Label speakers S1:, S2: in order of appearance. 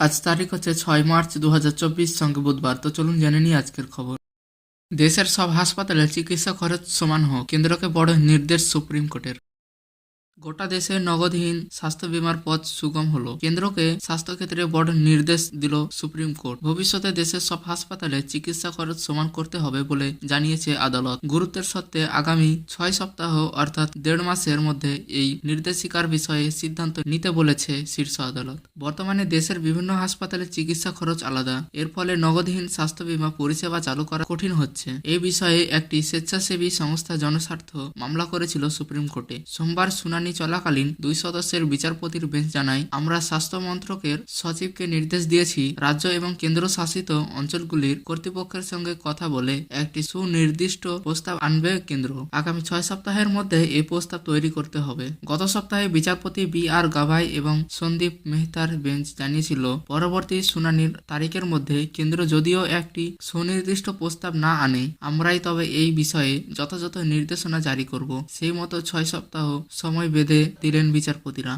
S1: আজ তারিখ হচ্ছে ছয় মার্চ দু হাজার চব্বিশ, সঙ্গে বুধবার। তো চলুন জেনে নিই আজকের খবর। দেশের সব হাসপাতালে চিকিৎসা খরচ সমান হোক, কেন্দ্রকে বড় নির্দেশ সুপ্রিম কোর্টের। গোটা দেশে নগদহীন স্বাস্থ্য বীমার পথ সুগম হলো। কেন্দ্রকে স্বাস্থ্যক্ষেত্রে বড় নির্দেশ দিল সুপ্রিম কোর্ট। ভবিষ্যতে দেশের সব হাসপাতালে চিকিৎসা খরচ সমান করতে হবে বলে জানিয়েছে আদালত। গুরুত্বের সত্ত্বে আগামী ছয় সপ্তাহ অর্থাৎ দেড় মাসের মধ্যে এই নির্দেশিকার বিষয়ে সিদ্ধান্ত নিতে বলেছে শীর্ষ আদালত। বর্তমানে দেশের বিভিন্ন হাসপাতালে চিকিৎসা খরচ আলাদা। এর ফলে নগদহীন স্বাস্থ্য বীমা পরিষেবা চালু করা কঠিন হচ্ছে। এই বিষয়ে একটি স্বেচ্ছাসেবী সংস্থা জনস্বার্থ মামলা করেছিল সুপ্রিম কোর্টে। সোমবার শুনানি চলাকালীন দুই সদস্যের বিচারপতির বেঞ্চ জানায়, আমরা স্বাস্থ্য মন্ত্রকের সচিবকে নির্দেশ দিয়েছি রাজ্য এবং কেন্দ্র শাসিত অঞ্চলগুলির কর্তৃপক্ষের সঙ্গে কথা বলে একটি সুনির্দিষ্ট প্রস্তাব আনবে কেন্দ্র। আগামী ছয় সপ্তাহের মধ্যে এই প্রস্তাব তৈরি করতে হবে। গত সপ্তাহে বিচারপতি বি আর গাভাই এবং সন্দীপ মেহতার বেঞ্চ জানিয়েছিল, পরবর্তী শুনানির তারিখের মধ্যে কেন্দ্র যদিও একটি সুনির্দিষ্ট প্রস্তাব না আনে, আমরাই তবে এই বিষয়ে যথাযথ নির্দেশনা জারি করব। সেই মতো ছয় সপ্তাহ সময় বেঁধে দিলেন বিচারপতিরা।